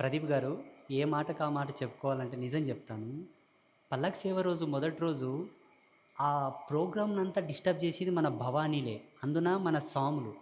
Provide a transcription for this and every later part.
ప్రదీప్ గారు ఏ మాటకు ఆ మాట చెప్పుకోవాలంటే నిజం చెప్తాను. పల్లక్ సేవ రోజు మొదటి రోజు ఆ ప్రోగ్రాంనంతా డిస్టర్బ్ చేసేది మన భవానీలే అందున మన స్వాములు.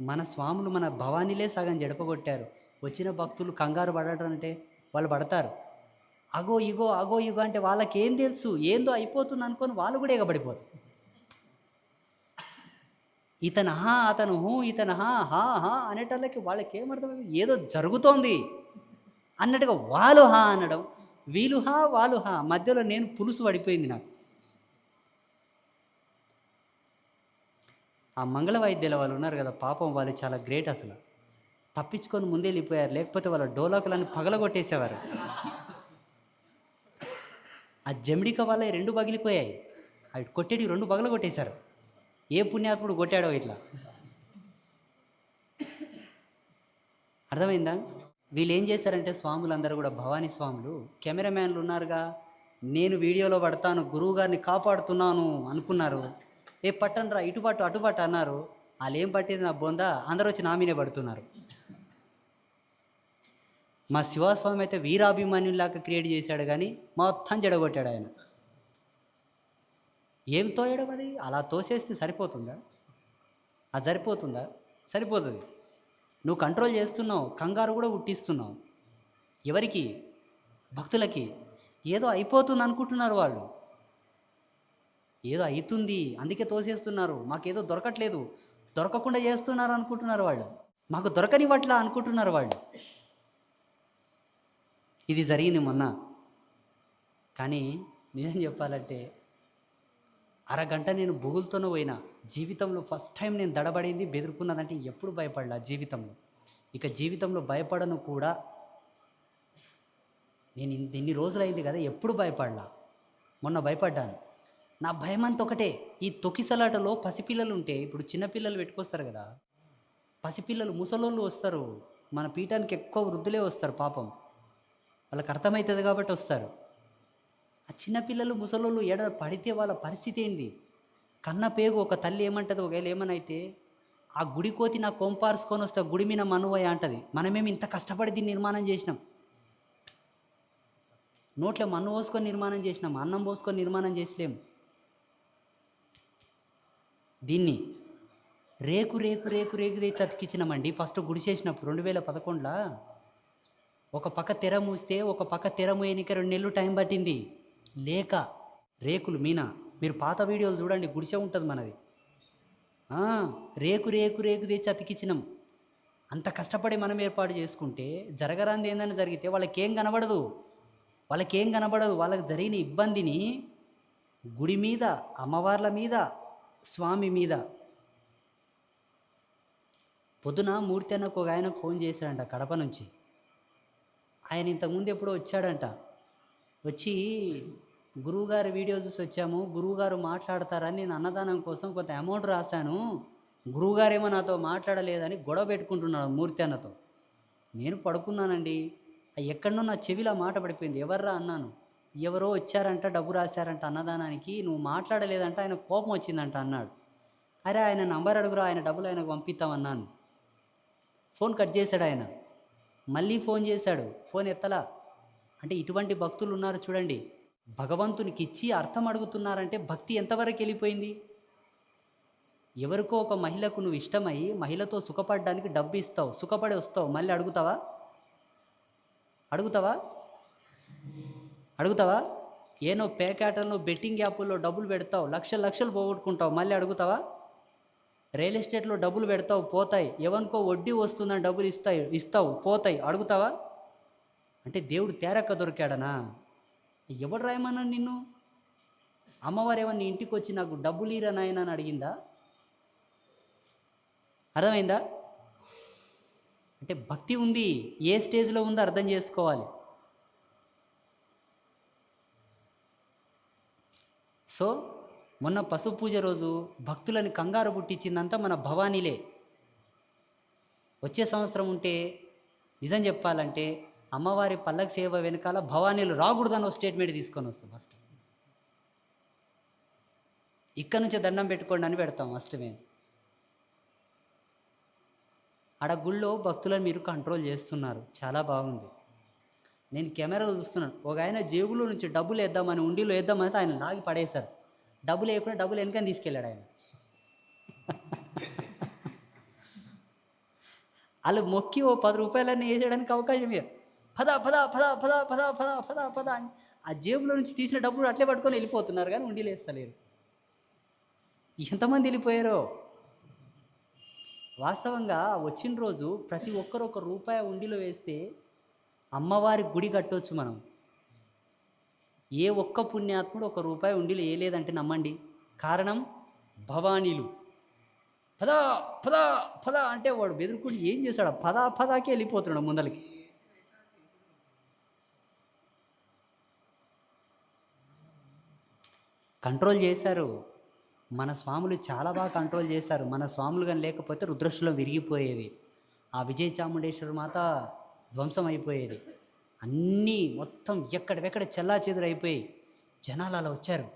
మన స్వాములు మన భవానీలే సగం జడపగొట్టారు. వచ్చిన భక్తులు కంగారు పడటం అంటే వాళ్ళు పడతారు. అగో ఇగో అగో ఇగో అంటే వాళ్ళకేం తెలుసు? ఏందో అయిపోతుంది అనుకొని వాళ్ళు కూడా ఎగబడిపోతారు. ఇతను హా అతను హూ హా హా హా అనేటోళ్ళకి వాళ్ళకి ఏమర్థం ఏదో జరుగుతోంది అన్నట్టుగా వాళ్ళు హా అనడం వీలు హా వాళ్ళు హా మధ్యలో నేను పులుసు పడిపోయింది నాకు. ఆ మంగళ వైద్యుల వాళ్ళు ఉన్నారు కదా పాపం వాళ్ళు చాలా గ్రేట్ అసలు. తప్పించుకొని ముందే వెళ్ళిపోయారు లేకపోతే వాళ్ళ డోలాకులన్నీ పగలగొట్టేసేవారు. ఆ జమిడిక వల్ల రెండు పగిలిపోయాయి. అవి కొట్టేటి రెండు పగలగొట్టేశారు. ఏ పుణ్యాత్ముడు కొట్టాడో ఇట్లా? అర్థమైందా? వీళ్ళు ఏం చేశారంటే స్వాములందరూ కూడా భవానీ స్వాములు కెమెరామ్యాన్లు ఉన్నారుగా నేను వీడియోలో పడతాను గురువు గారిని కాపాడుతున్నాను అనుకున్నారు. ఏ పట్టనరా ఇటు పట్టు అటు పట్టు అన్నారు. వాళ్ళు ఏం పట్టేది నా బొంద? అందరూ వచ్చి నామినే పడుతున్నారు. మా శివస్వామి అయితే వీరాభిమాన్యులాగా క్రియేట్ చేశాడు కానీ మొత్తం జడగొట్టాడు ఆయన. ఏం తోయడం అది? అలా తోసేస్తే సరిపోతుందా? అది సరిపోతుందా? సరిపోతుంది. నువ్వు కంట్రోల్ చేస్తున్నావు కంగారు కూడా పుట్టిస్తున్నావు. ఎవరికి? భక్తులకి. ఏదో అయిపోతుంది అనుకుంటున్నారు వాళ్ళు. ఏదో అవుతుంది అందుకే తోసేస్తున్నారు. మాకేదో దొరకట్లేదు. దొరకకుండా చేస్తున్నారు అనుకుంటున్నారు వాళ్ళు. మాకు దొరకనివ్వట్లా అనుకుంటున్నారు వాళ్ళు. ఇది జరిగింది మొన్న. కానీ నిజం చెప్పాలంటే అరగంట నేను బుగులతోనే పోయినా జీవితంలో ఫస్ట్ టైం నేను దడబడింది బెదురుకున్నదంటే ఎప్పుడు భయపడలా జీవితంలో. ఇక జీవితంలో భయపడను కూడా. నేను ఇన్ని రోజులు రోజులైంది కదా ఎప్పుడు భయపడలా? మొన్న భయపడ్డాను. నా భయం అంత ఒకటే. ఈ తొకిసలాటలో పసిపిల్లలు ఉంటే ఇప్పుడు చిన్నపిల్లలు పెట్టుకొస్తారు కదా పసిపిల్లలు ముసలోళ్ళు వస్తారు. మన పీఠానికి ఎక్కువ వృద్ధులే వస్తారు పాపం. వాళ్ళకి అర్థమవుతుంది కాబట్టి వస్తారు. ఆ చిన్నపిల్లలు ముసలోళ్ళు ఎడ పడితే వాళ్ళ పరిస్థితి ఏంది? కన్న పేగు ఒక తల్లి ఏమంటుంది? ఒకవేళ ఏమనైతే ఆ గుడి కోతి నా కొంపార్సుకొని వస్తే గుడి మీద మనువయ్య అంటది. మనమేమి ఇంత కష్టపడి దీన్ని నిర్మాణం చేసినాం? నోట్లో మన్ను పోసుకొని నిర్మాణం చేసినాం. అన్నం పోసుకొని నిర్మాణం చేసలేం? దీన్ని రేకు రేకు రేకు రేకు తెచ్చి అతికిచ్చినామండి ఫస్ట్ గుడి చేసినప్పుడు రెండు వేల పదకొండులో? ఒక పక్క తెర మూస్తే ఒక పక్క తెర మూయనికి రెండు నెలలు టైం పట్టింది. లేక రేకులు మీనా? మీరు పాత వీడియోలు చూడండి గుడిసె ఉంటుంది మనది. రేకు రేకు రేకు తెచ్చి అతికిచ్చినాం. అంత కష్టపడి మనం ఏర్పాటు చేసుకుంటే జరగరాంది ఏందని జరిగితే వాళ్ళకేం కనబడదు. వాళ్ళకేం కనబడదు. వాళ్ళకి జరిగిన ఇబ్బందిని గుడి మీద అమ్మవార్ల మీద స్వామి మీద. పొద్దున మూర్తి అన్నకు ఒక ఆయనకు ఫోన్ చేశాడంట కడప నుంచి. ఆయన ఇంతకుముందు ఎప్పుడో వచ్చాడంట. వచ్చి గురువుగారి వీడియో చూసి వచ్చాము. గురువుగారు మాట్లాడతారని నేను అన్నదానం కోసం కొంత అమౌంట్ రాశాను. గురువుగారేమో నాతో మాట్లాడలేదని గొడవ పెట్టుకుంటున్నాడు మూర్తి అన్నతో. నేను పడుకున్నానండి. ఎక్కడనో నా చెవిలో మాట పడిపోయింది. ఎవర్రా అన్నాను. ఎవరో వచ్చారంట డబ్బు రాశారంట అన్నదానానికి. నువ్వు మాట్లాడలేదంట ఆయన కోపం వచ్చిందంట అన్నాడు. అరే ఆయన నంబర్ అడుగురా ఆయన డబ్బులు ఆయనకు పంపిస్తామన్నాను ఫోన్ కట్ చేశాడు ఆయన. మళ్ళీ ఫోన్ చేశాడు. ఫోన్ ఎత్తలా? అంటే ఇటువంటి భక్తులు ఉన్నారు చూడండి. భగవంతునికి ఇచ్చి అర్థం అడుగుతున్నారంటే భక్తి ఎంతవరకు వెళ్ళిపోయింది? ఎవరికో ఒక మహిళకు నువ్వు ఇష్టమై మహిళతో సుఖపడడానికి డబ్బు ఇస్తావు సుఖపడి వస్తావు మళ్ళీ అడుగుతావా? అడుగుతావా? అడుగుతావా? ఏనో పేకాటల్లో బెట్టింగ్ యాప్ల్లో డబ్బులు పెడతావు లక్షలు లక్షలు పోగొట్టుకుంటావు మళ్ళీ అడుగుతావా? రియల్ ఎస్టేట్లో డబ్బులు పెడతావు పోతాయి. ఎవరికో వడ్డీ వస్తుందని డబ్బులు ఇస్తాయి ఇస్తావు పోతాయి. అడుగుతావా? అంటే దేవుడు తేరక్క దొరికాడనా? ఎవడు రాయమన్నాడు నిన్ను? అమ్మవారు ఏమన్నా ఇంటికి వచ్చి నాకు డబ్బులు ఇరా నాయన అని అడిగిందా? అర్థమైందా? అంటే భక్తి ఉంది ఏ స్టేజ్లో ఉందో అర్థం చేసుకోవాలి. సో మొన్న పసుపు పూజ రోజు భక్తులని కంగారు పుట్టించిందంతా మన భవానీలే. వచ్చే సంవత్సరం ఉంటే నిజం చెప్పాలంటే అమ్మవారి పల్లకి సేవ వెనకాల భవానీలు రాకూడదని ఒక స్టేట్మెంట్ తీసుకొని వస్తాం ఫస్ట్ ఇక్కడ నుంచే దండం పెట్టుకోండి అని పెడతాం ఫస్ట్ మేము. ఆడ గుళ్ళో భక్తులను మీరు కంట్రోల్ చేస్తున్నారు. చాలా బాగుంది. నేను కెమెరాలో చూస్తున్నాను. ఒక ఆయన జేబులో నుంచి డబ్బులు వేద్దామని ఉండిలో వేద్దామని ఆయన లాగి పడేశారు. డబ్బులు వేయకుండా డబ్బులు వెనకని తీసుకెళ్ళాడు ఆయన. వాళ్ళు మొక్కి ఓ పది రూపాయలన్నీ వేసేయడానికి అవకాశం ఇవ్వరు పద పద పద పద పద పద పద పద అని ఆ జేబులో నుంచి తీసిన డబ్బులు అట్లే పట్టుకొని వెళ్ళిపోతున్నారు కానీ ఉండి వేస్తలేరు ఎంతమంది వెళ్ళిపోయారో? వాస్తవంగా వచ్చిన రోజు ప్రతి ఒక్కరు ఒక రూపాయి ఉండిలో వేస్తే అమ్మవారి గుడి కట్టవచ్చు మనం. ఏ ఒక్క పుణ్యాత్ముడు ఒక రూపాయి ఉండిలో వేయలేదంటే నమ్మండి. కారణం భవానీలు. పద పద పద అంటే వాడు బెదురుకుని ఏం చేశాడు పద పదాకే వెళ్ళిపోతున్నాడు ముందలకి. కంట్రోల్ చేశారు. మన స్వాములు చాలా బాగా కంట్రోల్ చేశారు. మన స్వాములు కానీ లేకపోతే రుద్రశులం విరిగిపోయేది. ఆ విజయ చాముండేశ్వరి మాత ధ్వంసం అయిపోయేది అన్నీ మొత్తం ఎక్కడెక్కడ చెల్లా అయిపోయి జనాలు అలా వచ్చారు.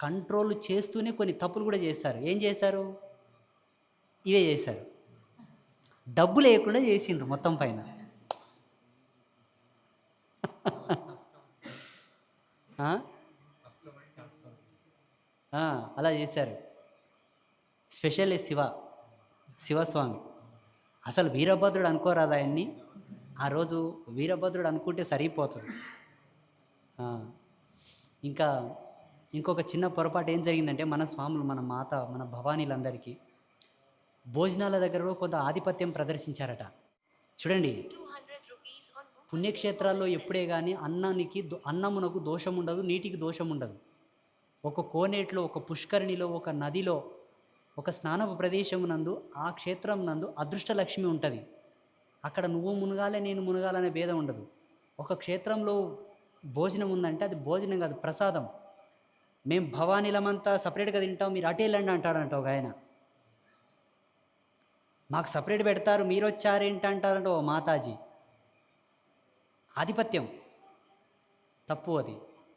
కంట్రోల్ చేస్తూనే కొన్ని తప్పులు కూడా చేస్తారు ఏం చేశారు? ఇవే చేశారు. డబ్బు లేకుండా చేసిండ్రు మొత్తం పైన. ఆ? అలా చేశారు. స్పెషల్ శివ శివస్వామి. అసలు వీరభద్రుడు అనుకోరాదు ఆయన్ని? ఆ రోజు వీరభద్రుడు అనుకుంటే సరిపోతుంది ఇంకా ఇంకొక చిన్న పొరపాటు ఏం జరిగిందంటే మన స్వాములు మన మాత మన భవానీలందరికీ భోజనాల దగ్గర కూడా కొంత ఆధిపత్యం ప్రదర్శించారట. చూడండి పుణ్యక్షేత్రాల్లో ఎప్పుడే కానీ అన్నానికి దో- అన్నమునకు దోషం ఉండదు నీటికి దోషం ఉండదు ఒక కోనేటిలో ఒక పుష్కరిణిలో ఒక నదిలో ఒక స్నానపు ప్రదేశం నందు ఆ క్షేత్రం నందు అదృష్ట లక్ష్మి ఉంటుంది. అక్కడ నువ్వు మునగాలే నేను మునగాలనే భేదం ఉండదు. ఒక క్షేత్రంలో భోజనం ఉందంటే అది భోజనం కాదు ప్రసాదం. మేము భవానీలమంతా సపరేట్గా తింటాం మీరు అటేళ్ళండి అంటాడంట ఒక ఆయన. మాకు సపరేట్ పెడతారు మీరు వచ్చారేంటి అంటారంట ఓ మాతాజీ. ఆధిపత్యం. తప్పు అది.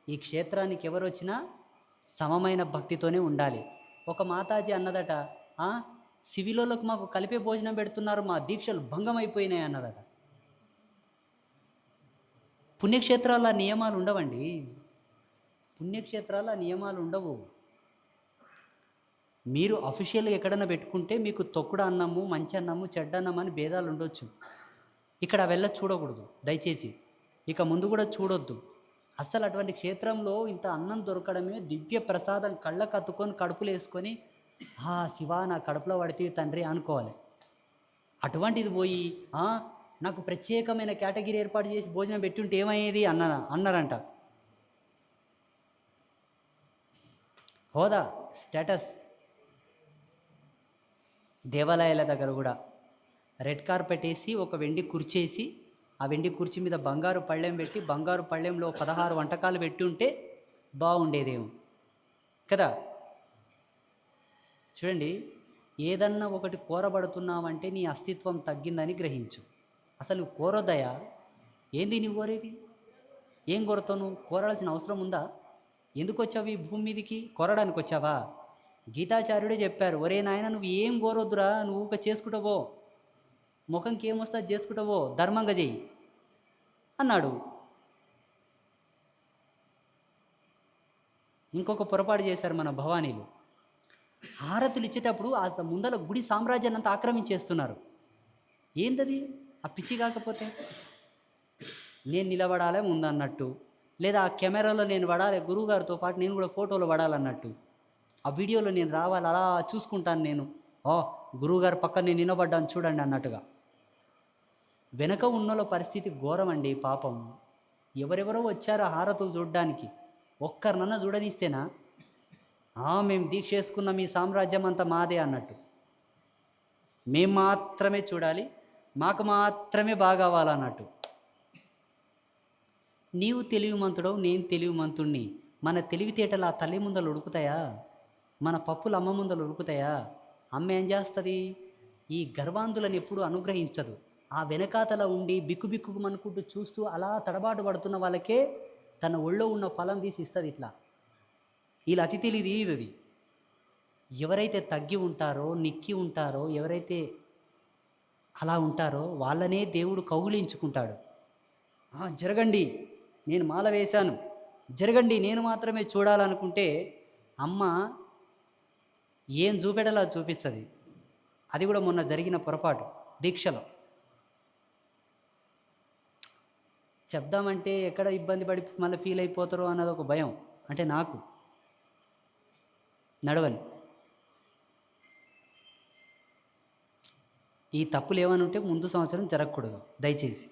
ఈ క్షేత్రానికి ఎవరు వచ్చినా సమమైన భక్తితోనే ఉండాలి. ఒక మాతాజీ అన్నదట "ఆ, సివిలోలకు మాకు కలిపే భోజనం పెడుతున్నారు మా దీక్షలు భంగం అయిపోయినాయి అన్నదట. పుణ్యక్షేత్రాల నియమాలు ఉండవండి. పుణ్యక్షేత్రాల నియమాలు ఉండవు. మీరు అఫీషియల్గా ఎక్కడన్నా పెట్టుకుంటే మీకు తొక్కుడు అన్నము మంచి అన్నము చెడ్డ అన్నం అని భేదాలు ఉండొచ్చు. ఇక్కడ వెళ్ళ చూడకూడదు. దయచేసి. ఇక ముందు కూడా చూడొద్దు. అసలు అటువంటి క్షేత్రంలో ఇంత అన్నం దొరకడమే దివ్య ప్రసాదం కళ్ళ కత్తుకొని కడుపులు వేసుకొని ఆ శివ నా కడుపులో పడితే తండ్రి అనుకోవాలి. అటువంటిది పోయి నాకు ప్రత్యేకమైన కేటగిరీ ఏర్పాటు చేసి భోజనం పెట్టుంటే ఏమయ్యేది? అన్న అన్నారంట. హోదా స్టేటస్. దేవాలయాల దగ్గర కూడా రెడ్ కార్పెట్ వేసి ఒక వెండి కుర్చేసి ఆ వెండి కుర్చీ మీద బంగారు పళ్ళెం పెట్టి బంగారు పళ్ళెంలో పదహారు వంటకాలు పెట్టి ఉంటే బాగుండేదేమో. కదా? చూడండి ఏదన్నా ఒకటి కోరబడుతున్నావంటే నీ అస్తిత్వం తగ్గిందని గ్రహించు. అసలు కోరొద్దయా? ఏంది నువ్వు కోరేది? ఏం కోరతావు నువ్వు? కోరాల్సిన అవసరం ఉందా? ఎందుకు వచ్చావు ఈ భూమి మీదకి? కోరడానికి వచ్చావా గీతాచార్యుడే చెప్పారు ఒరే నాయన నువ్వు ఏం కోరొద్దురా? నువ్వు ఒక చేసుకుంటావో ముఖంకి ఏమొస్తా చేసుకుంటావో ధర్మంగా చెయ్యి. అన్నాడు. ఇంకొక పొరపాటు చేశారు మన భవానీలు. హారతులు ఇచ్చేటప్పుడు ఆ ముందల గుడి సామ్రాజ్యాన్ని అంతా ఆక్రమించేస్తున్నారు. ఏంటది ఆ పిచ్చి కాకపోతే? నేను నిలబడాలే ముందన్నట్టు లేదా ఆ కెమెరాలో నేను పడాలి గురువుగారితో పాటు నేను కూడా ఫోటోలో పడాలన్నట్టు. ఆ వీడియోలో నేను రావాలి అలా చూసుకుంటాను నేను. ఓ గురువుగారు పక్కన నేను నిలబడ్డాను చూడండి అన్నట్టుగా. వెనక ఉన్నోళ్ళ పరిస్థితి ఘోరం అండి పాపం. ఎవరెవరో వచ్చారో హారతులు చూడడానికి. ఒక్కరినన్నా చూడనిస్తేనా? "ఆ, మేము దీక్ష చేసుకున్నాం మీ సామ్రాజ్యం అంతా మాదే అన్నట్టు. మేము మాత్రమే చూడాలి మాకు మాత్రమే బాగా అవ్వాలన్నట్టు నీవు తెలివిమంతుడవు నేను తెలివిమంతుణ్ణి మన తెలివితేటలు ఆ తల్లి ముందలు ఉడుకుతాయా? మన పప్పులు అమ్మ ముందలు ఉడుకుతాయా? అమ్మ ఏం చేస్తుంది? ఈ గర్వాంధులను ఎప్పుడు అనుగ్రహించదు. ఆ వెనకాతల ఉండి బిక్కు బిక్కు చూస్తూ అలా తడబాటు పడుతున్న వాళ్ళకే తన ఒళ్ళో ఉన్న ఫలం తీసి ఇస్తుంది ఇట్లా. వీళ్ళ అతి తెలియదు ఇది ఎవరైతే తగ్గి ఉంటారో నిక్కి ఉంటారో ఎవరైతే అలా ఉంటారో వాళ్ళనే దేవుడు కౌగులించుకుంటాడు. జరగండి నేను మాల వేశాను. జరగండి నేను మాత్రమే చూడాలనుకుంటే అమ్మ ఏం చూపెడలా చూపిస్తుంది. అది కూడా మొన్న జరిగిన పొరపాటు దీక్షలో. చెప్దామంటే ఎక్కడ ఇబ్బంది పడి మళ్ళీ ఫీల్ అయిపోతారో అన్నది ఒక భయం. అంటే నాకు. నడవని. ఈ తప్పులు ఏమైనా ఉంటే ముందు సంవత్సరం జరగకూడదు. దయచేసి.